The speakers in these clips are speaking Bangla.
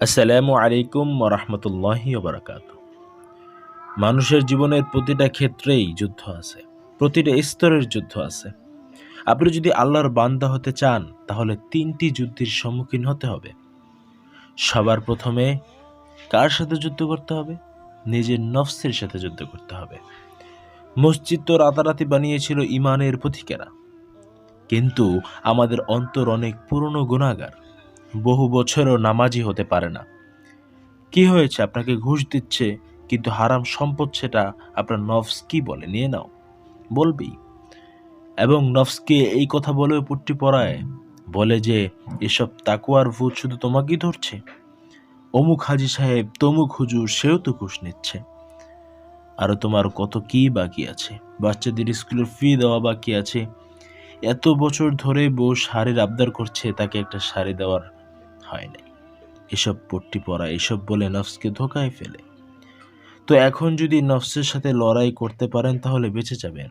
আসসালামু আলাইকুম রহমতুল্লাহি বারাকাত মানুষের জীবনের প্রতিটা ক্ষেত্রেই যুদ্ধ আছে, প্রতিটা স্তরের যুদ্ধ আছে। আপনি যদি আল্লাহর বান্দা হতে চান, তাহলে তিনটি যুদ্ধের সম্মুখীন হতে হবে। সবার প্রথমে কার সাথে যুদ্ধ করতে হবে? নিজের নফসের সাথে যুদ্ধ করতে হবে। মসজিদ তো রাতারাতি বানিয়েছিল ইমানের পথিকেরা। কিন্তু আমাদের অন্তর অনেক পুরনো গুণাগার। বহু বছরও নামাজি হতে পারে না। কি হয়েছে? আপনাকে ঘুষ দিচ্ছে, কিন্তু হারাম সম্পদ সেটা আপনার নফস কি বলে। নিয়ে নাও। বলবি এবং নফসকে এই কথা বলে পুট্টি পড়ায় বলে যে, এসব তাকুয়ার ভূত শুধু তোমাকেই ধরছে। অমুক হাজি সাহেব, তমুক হুজুর, সেও তো ঘুষ নিচ্ছে। আরও তোমার কত কি বাকি আছে? বাচ্চাদের স্কুলের ফি দেওয়া বাকি আছে। এত বছর ধরে বউ শাড়ির আবদার করছে, তাকে একটা শাড়ি দেওয়ার হয় নাই। এসব পট্টি পড়া এসব বলে নফসকে ধোকায় ফেলে। তো এখন যদি নফসের সাথে লড়াই করতে পারেন, তাহলে বেঁচে যাবেন।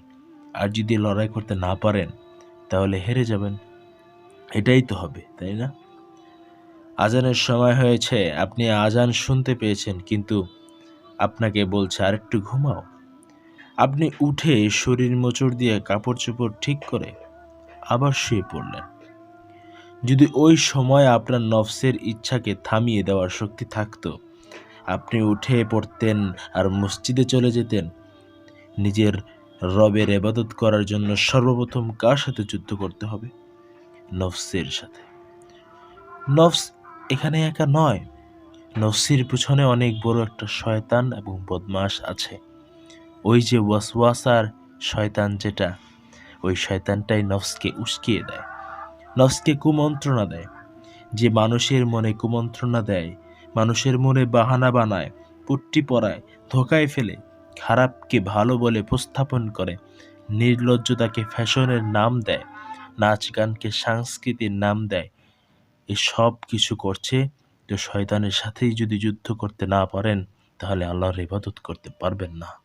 আর যদি লড়াই করতে না পারেন, তাহলে হেরে যাবেন। এটাই তো হবে, তাই না? আজানের সময় হয়েছে, আপনি আজান শুনতে পেয়েছেন, কিন্তু আপনাকে বলছে, আরেকটু ঘুমাও। আপনি উঠে শরীর মোচড় দিয়ে কাপড় চোপড় ঠিক করে আবার শুয়ে পড়লেন। যদি ওই সময় আপনার নফসের ইচ্ছাকে থামিয়ে দেওয়ার শক্তি থাকতো, আপনি উঠে পড়তেন আর মসজিদে চলে যেতেন। নিজের রবের এবাদত করার জন্য সর্বপ্রথম কার সাথে যুদ্ধ করতে হবে? নফসের সাথে। নফস এখানে একা নয়। নফসির পিছনে অনেক বড় একটা শয়তান এবং বদমাস আছে। ওই যে ওয়াসওয়াসার শয়তান যেটা, ওই শয়তানটাই নফসকে উস্কিয়ে দেয়। নফসকে কুমন্ত্রণা দেয়। যে মানুষের মনে কুমন্ত্রণা দেয়, মানুষের মনে বাহানা বানায়, পুট্টি পরায়, ধোকায় ফেলে, খারাপকে ভালো বলে উপস্থাপন করে নির্লজ্জতাকে ফ্যাশনের নাম দেয়, নাচ গানকে সংস্কৃতির নাম দেয়। এসব কিছু করছে তো শয়তানের সাথেই যদি যুদ্ধ করতে না পারেন, তাহলে আল্লাহর ইবাদত করতে পারবেন না।